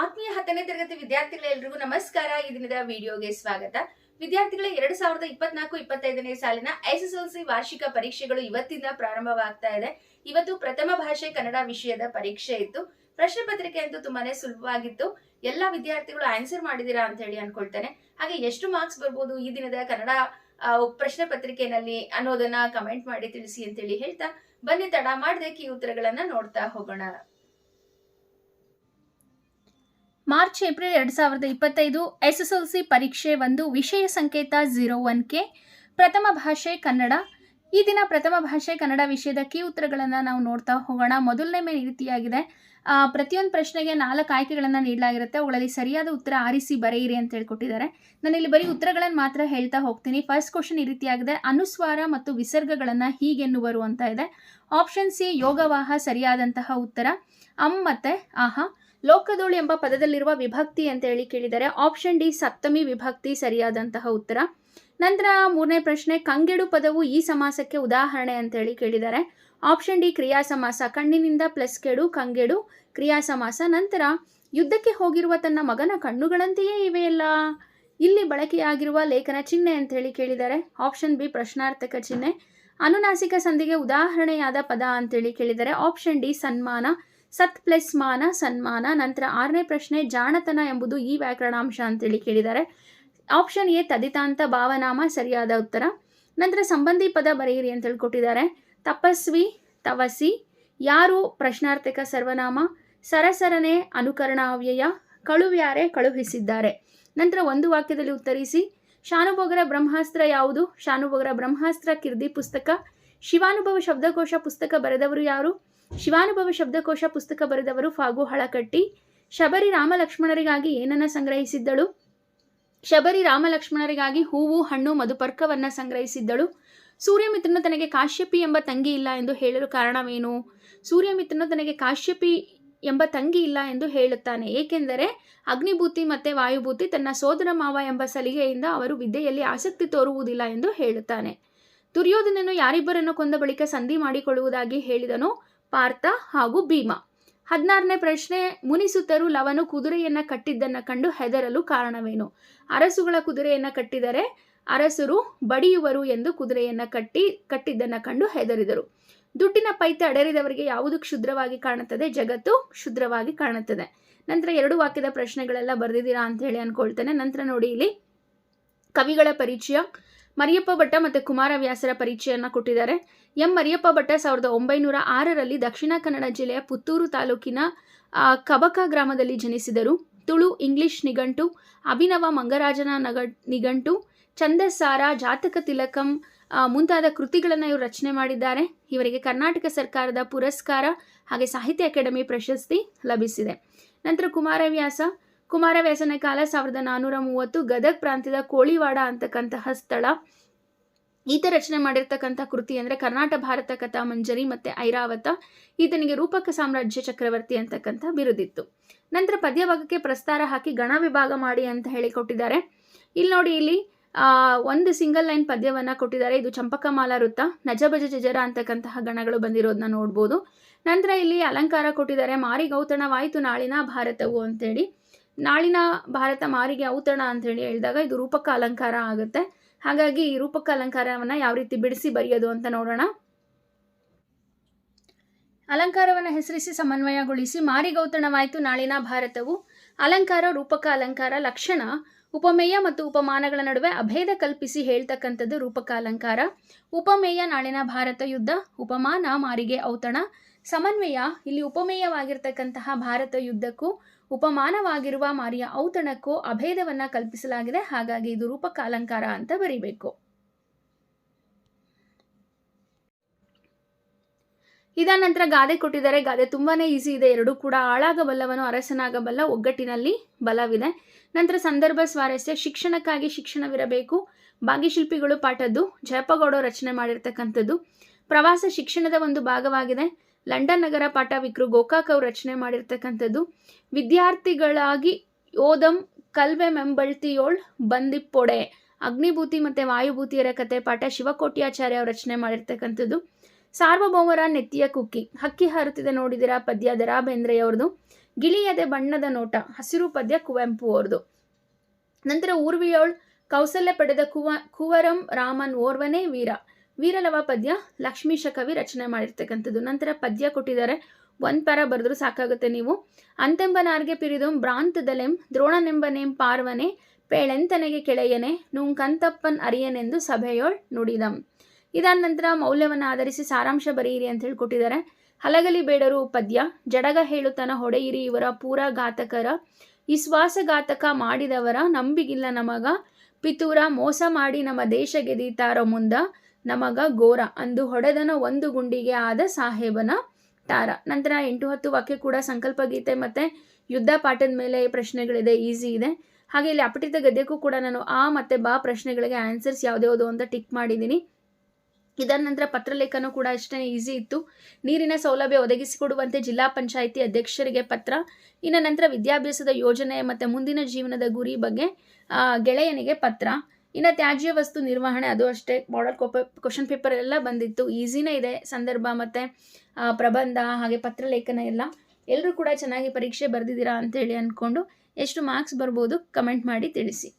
ಆತ್ಮೀಯ ಹತ್ತನೇ ತರಗತಿ ವಿದ್ಯಾರ್ಥಿಗಳೆಲ್ಲರಿಗೂ ನಮಸ್ಕಾರ. ಈ ದಿನದ ವಿಡಿಯೋಗೆ ಸ್ವಾಗತ. ವಿದ್ಯಾರ್ಥಿಗಳ, ಎರಡ್ ಸಾವಿರದ ಇಪ್ಪತ್ನಾಲ್ಕು ಇಪ್ಪತ್ತೈದನೇ ಸಾಲಿನ ಎಸ್ಎಸ್ಎಲ್ಸಿ ವಾರ್ಷಿಕ ಪರೀಕ್ಷೆಗಳು ಇವತ್ತಿಂದ ಪ್ರಾರಂಭವಾಗ್ತಾ ಇದೆ. ಇವತ್ತು ಪ್ರಥಮ ಭಾಷೆ ಕನ್ನಡ ವಿಷಯದ ಪರೀಕ್ಷೆ ಇತ್ತು. ಪ್ರಶ್ನೆ ಪತ್ರಿಕೆ ಅಂತೂ ತುಂಬಾನೇ ಸುಲಭವಾಗಿತ್ತು. ಎಲ್ಲಾ ವಿದ್ಯಾರ್ಥಿಗಳು ಆನ್ಸರ್ ಮಾಡಿದೀರಾ ಅಂತ ಹೇಳಿ ಅನ್ಕೊಳ್ತೇನೆ. ಹಾಗೆ ಎಷ್ಟು ಮಾರ್ಕ್ಸ್ ಬರ್ಬೋದು ಈ ದಿನದ ಕನ್ನಡ ಪ್ರಶ್ನೆ ಪತ್ರಿಕೆನಲ್ಲಿ ಅನ್ನೋದನ್ನ ಕಮೆಂಟ್ ಮಾಡಿ ತಿಳಿಸಿ ಅಂತೇಳಿ ಹೇಳ್ತಾ, ಬನ್ನಿ ತಡ, ಮಾಡದೆ ಕಿ ಉತ್ತರಗಳನ್ನ ನೋಡ್ತಾ ಹೋಗೋಣ. ಮಾರ್ಚ್, ಏಪ್ರಿಲ್ ಎರಡು ಸಾವಿರದ ಇಪ್ಪತ್ತೈದು ಎಸ್ ಎಸ್ ಎಲ್ ಸಿ ಪರೀಕ್ಷೆ ಒಂದು ವಿಷಯ ಸಂಕೇತ ಝೀರೋ ಒನ್ ಕೆ ಪ್ರಥಮ ಭಾಷೆ ಕನ್ನಡ. ಈ ದಿನ ಪ್ರಥಮ ಭಾಷೆ ಕನ್ನಡ ವಿಷಯದ ಕೀ ಉತ್ತರಗಳನ್ನು ನಾವು ನೋಡ್ತಾ ಹೋಗೋಣ. ಮೊದಲನೇ ಮೇಲೆ ರೀತಿಯಾಗಿದೆ. ಪ್ರತಿಯೊಂದು ಪ್ರಶ್ನೆಗೆ ನಾಲ್ಕು ಆಯ್ಕೆಗಳನ್ನು ನೀಡಲಾಗಿರುತ್ತೆ. ಅವುಗಳಲ್ಲಿ ಸರಿಯಾದ ಉತ್ತರ ಆರಿಸಿ ಬರೆಯಿರಿ ಅಂತ ಹೇಳ್ಕೊಟ್ಟಿದ್ದಾರೆ. ನಾನು ಇಲ್ಲಿ ಬರೀ ಉತ್ತರಗಳನ್ನು ಮಾತ್ರ ಹೇಳ್ತಾ ಹೋಗ್ತೀನಿ. ಫಸ್ಟ್ ಕ್ವಶನ್ ಈ ರೀತಿಯಾಗಿದೆ. ಅನುಸ್ವಾರ ಮತ್ತು ವಿಸರ್ಗಗಳನ್ನು ಹೀಗೆನ್ನುವರು ಅಂತ ಇದೆ. ಆಪ್ಷನ್ ಸಿ ಯೋಗವಾಹ ಸರಿಯಾದಂತಹ ಉತ್ತರ. ಅಮ್ ಮತ್ತೆ ಆಹಾ. ಲೋಕದೋಳು ಎಂಬ ಪದದಲ್ಲಿರುವ ವಿಭಕ್ತಿ ಅಂತ ಹೇಳಿ ಕೇಳಿದರೆ ಆಪ್ಷನ್ ಡಿ ಸಪ್ತಮಿ ವಿಭಕ್ತಿ ಸರಿಯಾದಂತಹ ಉತ್ತರ. ನಂತರ ಮೂರನೇ ಪ್ರಶ್ನೆ, ಕಂಗೆಡು ಪದವು ಈ ಸಮಾಸಕ್ಕೆ ಉದಾಹರಣೆ ಅಂತ ಹೇಳಿ ಕೇಳಿದ್ದಾರೆ ಆಪ್ಷನ್ ಡಿ ಕ್ರಿಯಾ ಸಮಾಸ, ಕಣ್ಣಿನಿಂದ ಪ್ಲಸ್ ಕೆಡು, ಕಂಗೆಡು, ಕ್ರಿಯಾ ಸಮಾಸ. ನಂತರ ಯುದ್ಧಕ್ಕೆ ಹೋಗಿರುವ ತನ್ನ ಮಗನ ಕಣ್ಣುಗಳಂತೆಯೇ ಇವೆಯಲ್ಲ? ಇಲ್ಲಿ ಬಳಕೆಯಾಗಿರುವ ಲೇಖನ ಚಿಹ್ನೆ ಅಂತ ಹೇಳಿ ಕೇಳಿದ್ದಾರೆ ಆಪ್ಷನ್ ಬಿ ಪ್ರಶ್ನಾರ್ಥಕ ಚಿಹ್ನೆ. ಅನುನಾಸಿಕ ಸಂಧಿಗೆ ಉದಾಹರಣೆಯಾದ ಪದ ಅಂತೇಳಿ ಕೇಳಿದರೆ ಆಪ್ಷನ್ ಡಿ ಸನ್ಮಾನ. ಸತ್ ಪ್ಲಸ್ ಮಾನ ಸನ್ಮಾನ. ನಂತರ ಆರನೇ ಪ್ರಶ್ನೆ, ಜಾಣತನ ಎಂಬುದು ಈ ವ್ಯಾಕರಣಾಂಶ ಅಂತೇಳಿ ಕೇಳಿದ್ದಾರೆ. ಆಪ್ಷನ್ ಎ, ತದಿತಾಂತ ಭಾವನಾಮ, ಸರಿಯಾದ ಉತ್ತರ. ನಂತರ ಸಂಬಂಧಿ ಪದ ಬರೆಯಿರಿ ಅಂತ ಹೇಳ್ಕೊಟ್ಟಿದ್ದಾರೆ. ತಪಸ್ವಿ, ತವಸಿ, ಯಾರು, ಪ್ರಶ್ನಾರ್ಥಕ ಸರ್ವನಾಮ, ಸರಸರನೆ ಅನುಕರಣಾವ್ಯಯ ಕಳುವ್ಯಾರೆ, ಕಳುಹಿಸಿದ್ದಾರೆ. ನಂತರ ಒಂದು ವಾಕ್ಯದಲ್ಲಿ ಉತ್ತರಿಸಿ, ಶಾನುಭೋಗರ ಬ್ರಹ್ಮಾಸ್ತ್ರ ಯಾವುದು? ಶಾನುಭೋಗರ ಬ್ರಹ್ಮಾಸ್ತ್ರ ಕಿರ್ದಿ ಪುಸ್ತಕ, ಶಿವಾನುಭವ ಶಬ್ದಕೋಶ ಪುಸ್ತಕ ಬರೆದವರು ಯಾರು? ಶಿವಾನುಭವ ಶಬ್ದಕೋಶ ಪುಸ್ತಕ ಬರೆದವರು ಫಾಗು ಹಳಕಟ್ಟಿ. ಶಬರಿ ರಾಮಲಕ್ಷ್ಮಣರಿಗಾಗಿ ಏನನ್ನ ಸಂಗ್ರಹಿಸಿದ್ದಳು? ಶಬರಿ ರಾಮಲಕ್ಷ್ಮಣರಿಗಾಗಿ ಹೂವು, ಹಣ್ಣು, ಮಧುಪರ್ಕವನ್ನ ಸಂಗ್ರಹಿಸಿದ್ದಳು. ಸೂರ್ಯಮಿತ್ರನು ತನಗೆ ಕಾಶ್ಯಪಿ ಎಂಬ ತಂಗಿ ಇಲ್ಲ ಎಂದು ಹೇಳಲು ಕಾರಣವೇನು? ಸೂರ್ಯಮಿತ್ರನು ತನಗೆ ಕಾಶ್ಯಪಿ ಎಂಬ ತಂಗಿ ಇಲ್ಲ ಎಂದು ಹೇಳುತ್ತಾನೆ. ಏಕೆಂದರೆ ಅಗ್ನಿಭೂತಿ ಮತ್ತೆ ವಾಯುಭೂತಿ ತನ್ನ ಸೋದರ ಮಾವ ಎಂಬ ಸಲಿಗೆಯಿಂದ ಅವರು ವಿದ್ಯೆಯಲ್ಲಿ ಆಸಕ್ತಿ ತೋರುವುದಿಲ್ಲ ಎಂದು ಹೇಳುತ್ತಾನೆ. ದುರ್ಯೋಧನನು ಯಾರಿಬ್ಬರನ್ನು ಕೊಂದ ಬಳಿಕ ಸಂಧಿ ಮಾಡಿಕೊಳ್ಳುವುದಾಗಿ ಹೇಳಿದನು. ಪಾರ್ಥ ಹಾಗೂ ಭೀಮ. ಹದಿನಾರನೇ ಪ್ರಶ್ನೆ ಮುನಿಸುತ್ತರು ಲವನು ಕುದುರೆಯನ್ನ ಕಟ್ಟಿದ್ದನ್ನ ಕಂಡು ಹೆದರಲು ಕಾರಣವೇನು? ಅರಸುಗಳ ಕುದುರೆಯನ್ನ ಕಟ್ಟಿದರೆ ಅರಸರು ಬಡಿಯುವರು ಎಂದು ಕುದುರೆಯನ್ನ ಕಟ್ಟಿ, ಕಟ್ಟಿದ್ದನ್ನ ಕಂಡು ಹೆದರಿದರು. ದುಡ್ಡಿನ ಪೈತೆ ಅಡರಿದವರಿಗೆ ಯಾವುದು ಕ್ಷುದ್ರವಾಗಿ ಕಾಣುತ್ತದೆ? ಜಗತ್ತು ಕ್ಷುದ್ರವಾಗಿ ಕಾಣುತ್ತದೆ. ನಂತರ ಎರಡು ವಾಕ್ಯದ ಪ್ರಶ್ನೆಗಳೆಲ್ಲ ಬರೆದಿದ್ದೀರಾ ಅಂತ ಹೇಳಿ ಅನ್ಕೊಳ್ತೇನೆ. ನಂತರ ನೋಡಿ ಇಲ್ಲಿ ಕವಿಗಳ ಪರಿಚಯ, ಮರಿಯಪ್ಪ ಭಟ್ಟ ಮತ್ತು ಕುಮಾರವ್ಯಾಸರ ಪರಿಚಯನ ಕೊಟ್ಟಿದ್ದಾರೆ. ಎಂ ಮರಿಯಪ್ಪ ಭಟ್ಟ ಸಾವಿರದ ಒಂಬೈನೂರ ಆರರಲ್ಲಿ ದಕ್ಷಿಣ ಕನ್ನಡ ಜಿಲ್ಲೆಯ ಪುತ್ತೂರು ತಾಲೂಕಿನ ಕಬಕ ಗ್ರಾಮದಲ್ಲಿ ಜನಿಸಿದರು. ತುಳು, ಇಂಗ್ಲಿಷ್ ನಿಘಂಟು, ಅಭಿನವ ಮಂಗರಾಜನ ನಗ, ನಿಘಂಟು, ಚಂದಸಾರ, ಜಾತಕ ತಿಲಕಂ ಮುಂತಾದ ಕೃತಿಗಳನ್ನು ಇವರು ರಚನೆ ಮಾಡಿದ್ದಾರೆ. ಇವರಿಗೆ ಕರ್ನಾಟಕ ಸರ್ಕಾರದ ಪುರಸ್ಕಾರ ಹಾಗೆ ಸಾಹಿತ್ಯ ಅಕಾಡೆಮಿ ಪ್ರಶಸ್ತಿ ಲಭಿಸಿದೆ. ನಂತರ ಕುಮಾರವ್ಯಾಸ. ಕುಮಾರವ್ಯಾಸನ ಕಾಲ ಸಾವಿರದ ನಾನ್ನೂರ ಮೂವತ್ತು ಗದಗ್ ಪ್ರಾಂತ್ಯದ ಕೋಳಿವಾಡ ಅಂತಕ್ಕಂತಹ ಸ್ಥಳ. ಈತ ರಚನೆ ಮಾಡಿರ್ತಕ್ಕಂಥ ಕೃತಿ ಅಂದರೆ ಕರ್ನಾಟಕ ಭಾರತ ಕಥಾ ಮಂಜರಿ ಮತ್ತು ಐರಾವತ. ಈತನಿಗೆ ರೂಪಕ ಸಾಮ್ರಾಜ್ಯ ಚಕ್ರವರ್ತಿ ಅಂತಕ್ಕಂಥ ಬಿರುದಿತ್ತು. ನಂತರ ಪದ್ಯಭಾಗಕ್ಕೆ ಪ್ರಸ್ತಾರ ಹಾಕಿ ಗಣ ವಿಭಾಗ ಮಾಡಿ ಅಂತ ಹೇಳಿ ಕೊಟ್ಟಿದ್ದಾರೆ. ಇಲ್ಲಿ ನೋಡಿ ಇಲ್ಲಿ ಒಂದು ಸಿಂಗಲ್ ಲೈನ್ ಪದ್ಯವನ್ನು ಕೊಟ್ಟಿದ್ದಾರೆ. ಇದು ಚಂಪಕಮಾಲ ವೃತ್ತ ನಜಬಜ ಜಜರ ಅಂತಕ್ಕಂತಹ ಗಣಗಳು ಬಂದಿರೋದನ್ನ ನೋಡ್ಬೋದು. ನಂತರ ಇಲ್ಲಿ ಅಲಂಕಾರ ಕೊಟ್ಟಿದ್ದಾರೆ. ಮಾರಿ ಗೌತಣವಾಯಿತು ನಾಳಿನ ಭಾರತವು ಅಂತೇಳಿ ನಾಳಿನ ಭಾರತ ಮಾರಿಗೆ ಔತಣ ಅಂತೇಳಿ ಹೇಳಿದಾಗ ಇದು ರೂಪಕ ಅಲಂಕಾರ ಆಗುತ್ತೆ. ಹಾಗಾಗಿ ರೂಪಕ ಅಲಂಕಾರವನ್ನು ಯಾವ ರೀತಿ ಬಿಡಿಸಿ ಬರೆಯೋದು ಅಂತ ನೋಡೋಣ. ಅಲಂಕಾರವನ್ನು ಹೆಸರಿಸಿ ಸಮನ್ವಯಗೊಳಿಸಿ ಮಾರಿಗೌತಣವಾಯಿತು ನಾಳಿನ ಭಾರತವು. ಅಲಂಕಾರ, ರೂಪಕ ಅಲಂಕಾರ, ಲಕ್ಷಣ, ಉಪಮೇಯ ಮತ್ತು ಉಪಮಾನಗಳ ನಡುವೆ ಅಭೇದ ಕಲ್ಪಿಸಿ ಹೇಳ್ತಕ್ಕಂಥದ್ದು ರೂಪಕ ಅಲಂಕಾರ. ಉಪಮೇಯ ನಾಳಿನ ಭಾರತ ಯುದ್ಧ, ಉಪಮಾನ, ಮಾರಿಗೆ ಔತಣ. ಸಮನ್ವಯ ಇಲ್ಲಿ ಉಪಮೇಯವಾಗಿರ್ತಕ್ಕಂತಹ ಭಾರತ ಯುದ್ಧಕ್ಕೂ, ಉಪಮಾನವಾಗಿರುವ ಮಾರಿಯ ಔತಣಕ್ಕೂ ಅಭೇದವನ್ನ ಕಲ್ಪಿಸಲಾಗಿದೆ. ಹಾಗಾಗಿ ಇದು ರೂಪಕ ಅಲಂಕಾರ ಅಂತ ಬರೀಬೇಕು. ಇದಾನಂತರ ಗಾದೆ ಕೊಟ್ಟಿದ್ದಾರೆ. ಗಾದೆ ತುಂಬಾನೇ ಈಸಿ ಇದೆ. ಎರಡೂ ಕೂಡ ಆಳಾಗಬಲ್ಲವನು, ಅರಸನಾಗಬಲ್ಲ, ಒಗ್ಗಟ್ಟಿನಲ್ಲಿ ಬಲವಿದೆ. ನಂತರ ಸಂದರ್ಭ ಸ್ವಾರಸ್ಯ, ಶಿಕ್ಷಣಕ್ಕಾಗಿ ಶಿಕ್ಷಣವಿರಬೇಕು. ಭಾಗ್ಯಶಿಲ್ಪಿಗಳು ಪಾಠದ್ದು ಜಯಪಗೌಡ ರಚನೆ ಮಾಡಿರ್ತಕ್ಕಂಥದ್ದು. ಪ್ರವಾಸ ಶಿಕ್ಷಣದ ಒಂದು ಭಾಗವಾಗಿದೆ. ಲಂಡನ್ ನಗರ ಪಾಠ ವಿಕ್ರು ಗೋಕಾಕ್ ಅವರು ರಚನೆ ಮಾಡಿರ್ತಕ್ಕಂಥದ್ದು. ವಿದ್ಯಾರ್ಥಿಗಳಾಗಿ ಓದಂ ಕಲ್ವೆ ಮೆಂಬಳ್ತಿಯೋಳ್ ಬಂದಿಪ್ಪೊಡೆ. ಅಗ್ನಿಭೂತಿ ಮತ್ತು ವಾಯುಭೂತಿಯರ ಕತೆ ಪಾಠ ಶಿವಕೋಟ್ಯಾಚಾರ್ಯ ಅವರು ರಚನೆ ಮಾಡಿರ್ತಕ್ಕಂಥದ್ದು. ಸಾರ್ವಭೌಮರ ನೆತ್ತಿಯ ಕುಕ್ಕಿ. ಹಕ್ಕಿ ಹಾರುತ್ತಿದೆ ನೋಡಿದಿರಾ ಪದ್ಯ ದರಾ ಬೇಂದ್ರೆಯವ್ರದ್ದು ಗಿಳಿಯದೆ ಬಣ್ಣದ ನೋಟ. ಹಸಿರು ಪದ್ಯ ಕುವೆಂಪು ಅವ್ರದ್ದು. ನಂತರ ಊರ್ವಿಯೋಳ್ ಕೌಸಲ್ಯ ಪಡೆದ ಕುವ, ಕುವರಂ ರಾಮನ್ ಓರ್ವನೇ ವೀರ. ವೀರಲವ ಪದ್ಯ ಲಕ್ಷ್ಮೀಶ ಕವಿ ರಚನೆ ಮಾಡಿರ್ತಕ್ಕಂಥದ್ದು. ನಂತರ ಪದ್ಯ ಕೊಟ್ಟಿದ್ದಾರೆ. ಒಂದು ಪರ ಬರೆದ್ರು ಸಾಕಾಗುತ್ತೆ ನೀವು. ಅಂತೆಂಬನಾರ್ಗೆ ಪಿರಿದು ಭ್ರಾಂತದಲೆಂ ದ್ರೋಣನೆಂಬನೆಂ ಪಾರ್ವನೆ ಪೇಳೆಂತನೆಗೆ ಕೆಳೆಯನೆ ನುಂಕಂತಪ್ಪನ್ ಅರಿಯನೆಂದು ಸಭೆಯೋಳ್ ನುಡಿದಂ. ಇದಾದ ನಂತರ ಮೌಲ್ಯವನ್ನು ಆಧರಿಸಿ ಸಾರಾಂಶ ಬರೆಯಿರಿ ಅಂತ ಹೇಳಿ ಕೊಟ್ಟಿದ್ದಾರೆ. ಹಲಗಲಿ ಬೇಡರು ಪದ್ಯ, ಜಡಗ ಹೇಳುತ್ತನ ಹೊಡೆಯಿರಿ ಇವರ ಪೂರ ಘಾತಕರ. ವಿಶ್ವಾಸಘಾತಕ ಮಾಡಿದವರ ನಂಬಿಗಿಲ್ಲ ನಮಗ. ಪಿತೂರ ಮೋಸ ಮಾಡಿ ನಮ್ಮ ದೇಶ ಗೆದೀತಾರೋ ಮುಂದ. ನಮಗ ಗೋರ ಅಂದು ಹೊಡೆದನ ಒಂದು ಗುಂಡಿಗೆ ಆದ ಸಾಹೇಬನ ತಾರ. ನಂತರ ಎಂಟು ಹತ್ತು ವಾಕ್ಯ ಕೂಡ ಸಂಕಲ್ಪ ಗೀತೆ ಮತ್ತು ಯುದ್ಧ ಪಾಠದ ಮೇಲೆ ಪ್ರಶ್ನೆಗಳಿದೆ, ಈಸಿ ಇದೆ. ಹಾಗೆ ಇಲ್ಲಿ ಅಪಟಿತ ಗದ್ಯಕ್ಕೂ ಕೂಡ ನಾನು ಆ ಮತ್ತು ಬಾ ಪ್ರಶ್ನೆಗಳಿಗೆ ಆನ್ಸರ್ಸ್ ಯಾವ್ದ್ಯಾವುದು ಅಂತ ಟಿಕ್ ಮಾಡಿದ್ದೀನಿ. ಇದರ ನಂತರ ಪತ್ರಲೇಖನ ಕೂಡ ಅಷ್ಟೇ ಈಸಿ ಇತ್ತು. ನೀರಿನ ಸೌಲಭ್ಯ ಒದಗಿಸಿಕೊಡುವಂತೆ ಜಿಲ್ಲಾ ಪಂಚಾಯಿತಿ ಅಧ್ಯಕ್ಷರಿಗೆ ಪತ್ರ. ಇನ್ನು ನಂತರ ವಿದ್ಯಾಭ್ಯಾಸದ ಯೋಜನೆ ಮತ್ತು ಮುಂದಿನ ಜೀವನದ ಗುರಿ ಬಗ್ಗೆ ಗೆಳೆಯನಿಗೆ ಪತ್ರ. ಇನ್ನು ತ್ಯಾಜ್ಯ ವಸ್ತು ನಿರ್ವಹಣೆ, ಅದು ಅಷ್ಟೇ. ಮಾಡಲ್ ಕೋಪ ಕ್ವಶನ್ ಪೇಪರ್ ಎಲ್ಲ ಬಂದಿತ್ತು. ಈಸಿನೇ ಇದೆ ಸಂದರ್ಭ ಮತ್ತು ಪ್ರಬಂಧ ಹಾಗೆ ಪತ್ರಲೇಖನ ಎಲ್ಲ. ಎಲ್ಲರೂ ಕೂಡ ಚೆನ್ನಾಗಿ ಪರೀಕ್ಷೆ ಬರೆದಿದ್ದೀರಾ ಅಂತೇಳಿ ಅಂದ್ಕೊಂಡು ಎಷ್ಟು ಮಾರ್ಕ್ಸ್ ಬರ್ಬೋದು ಕಮೆಂಟ್ ಮಾಡಿ ತಿಳಿಸಿ.